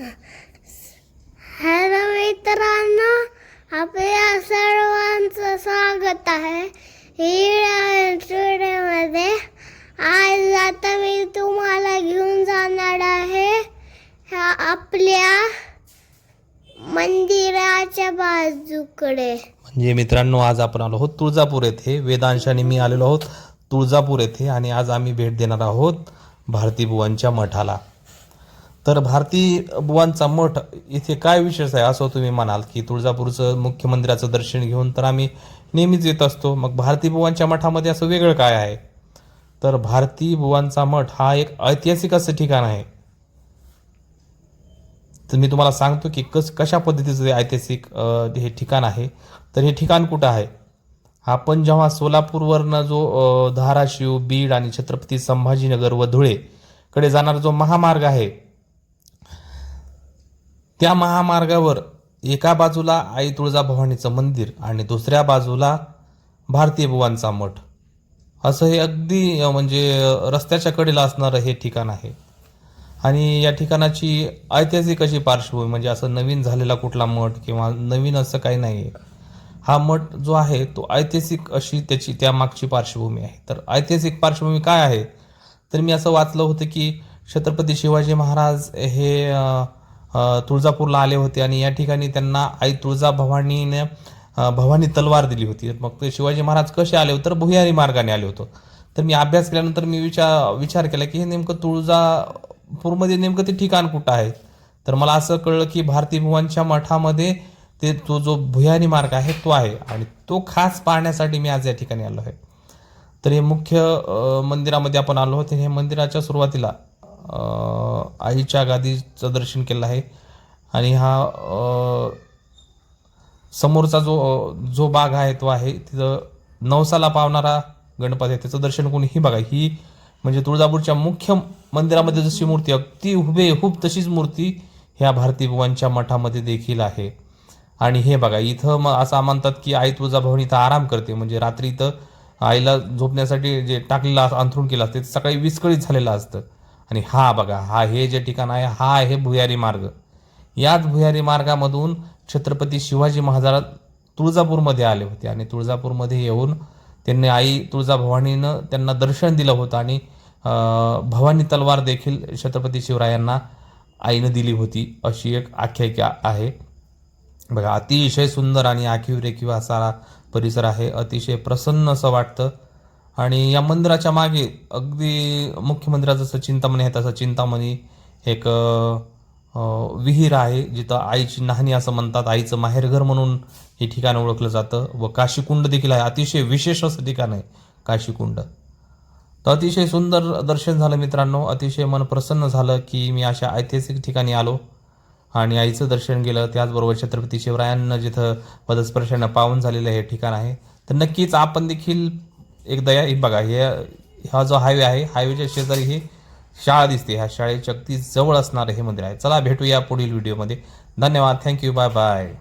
Hello मित्रांनो आपल्या सर्वांचं स्वागत आहे. स्टुडिओमध्ये. आज आता मी तुम्हाला घेऊन जाणार आहे आपल्या मंदिराच्या बाजूकडे. म्हणजे मित्रांनो आज आपण आलो आहोत तुळजापूर येथे. वेदांश आणि मी आलेलो आहोत तुळजापूर येथे आणि आज आम्ही भेट देणार आहोत भारतीबुवांच्या मठाला. तर भारती बुवांचा मठ इथे काय विशेष आहे असं तुम्ही म्हणाल की तुळजापूरचं मुख्य मंदिराचं दर्शन घेऊन तर आम्ही नेहमीच येत असतो. मग भारती बुवांच्या मठामध्ये असं वेगळं काय आहे? तर भारती बुवांचा मठ हा एक ऐतिहासिक असं ठिकाण आहे. तर मी तुम्हाला सांगतो की कस कशा पद्धतीचं हे ऐतिहासिक हे ठिकाण आहे. तर हे ठिकाण कुठं आहे? आपण जेव्हा सोलापूरवरनं जो धाराशिव बीड आणि छत्रपती संभाजीनगर व धुळेकडे जाणारा जो महामार्ग आहे त्या महामार्गावर एका बाजूला आई तुळजाभवानीचं मंदिर आणि दुसऱ्या बाजूला भारतीय बुवांचा मठ. असं हे अगदी म्हणजे रस्त्याच्या कडेला असणारं हे ठिकाण आहे. आणि या ठिकाणाची ऐतिहासिक अशी पार्श्वभूमी म्हणजे असं नवीन झालेला कुठला मठ किंवा नवीन असं काही नाही आहे हा मठ जो आहे तो ऐतिहासिक अशी त्याची त्या मागची पार्श्वभूमी आहे. तर ऐतिहासिक पार्श्वभूमी काय आहे? तर मी असं वाचलं होतं की छत्रपती शिवाजी महाराज हे तुळजापूरला आले होते आणि या ठिकाणी त्यांना आई तुळजाभवानीने अ, भवानी तलवार दिली होती. मग ते शिवाजी महाराज कसे आले होते? तर भुयारी मार्गाने आले होतो. तर मी अभ्यास केल्यानंतर मी विचार विचार केला की हे नेमकं तुळजापूरमध्ये नेमकं ते ठिकाण कुठं आहे? तर मला असं कळलं की भारती भुवनच्या मठामध्ये ते तो जो भुयारी मार्ग आहे तो आहे. आणि तो खास पाहण्यासाठी मी आज या ठिकाणी आलो आहे. तर हे मुख्य मंदिरामध्ये आपण आलो होते हे मंदिराच्या सुरुवातीला आईच्या गादीचं दर्शन केलं आहे. आणि हा समोरचा जो जो बाग आहे तो आहे तिथं नवसाला पावणारा गणपती आहे. त्याचं दर्शन कोणी ही बघा ही म्हणजे तुळजापूरच्या मुख्य मंदिरामध्ये जशी मूर्ती अगदी हुबेहूब तशीच मूर्ती ह्या भारती बुवांच्या मठामध्ये देखील आहे. आणि हे बघा इथं मग असं म्हणतात की आई तुळजाभवन इथं आराम करते. म्हणजे रात्री इथं आईला झोपण्यासाठी जे टाकलेलं असं अंथरूण केलं असतं ते सकाळी विस्कळीत झालेलं असतं. आणि हा बघा हा हे जे ठिकाण आहे हा आहे भुयारी मार्ग. याच भुयारी मार्गामधून छत्रपती शिवाजी महाराज तुळजापूरमध्ये आले होते आणि तुळजापूरमध्ये येऊन त्यांनी आई तुळजाभवानीनं त्यांना दर्शन दिलं होतं आणि भवानी तलवार देखील छत्रपती शिवरायांना आईनं दिली होती. अशी एक आख्यायिका आहे. बघा अतिशय सुंदर आणि आखीव रेखीव असा परिसर आहे. अतिशय प्रसन्न असं वाटतं. आणि या मंदिराच्या मागे अगदी मुख्य मंदिराचं जसं चिंतामणी आहे तसं चिंतामणी एक विहीर आहे जिथं आईची नाहणी असं म्हणतात आईचं माहेरघर म्हणून हे ठिकाण ओळखलं जातं व काशीकुंड देखील आहे. अतिशय विशेष असं ठिकाण आहे काशीकुंड. तर अतिशय सुंदर दर्शन झालं मित्रांनो. अतिशय मन प्रसन्न झालं की मी अशा ऐतिहासिक ठिकाणी आलो आणि आईचं दर्शन गेलं. त्याचबरोबर छत्रपती शिवरायांना जिथं पदस्पर्शानं पावन झालेलं हे ठिकाण आहे. तर नक्कीच आपण देखील एकदा या बघा हे हा जो हायवे आहे हायवेच्या शेजारी ही शाळा दिसते. ह्या शाळेच्या अगदी जवळ असणारं हे मंदिर आहे. चला भेटूया पुढील व्हिडिओमध्ये धन्यवाद. Thank you bye bye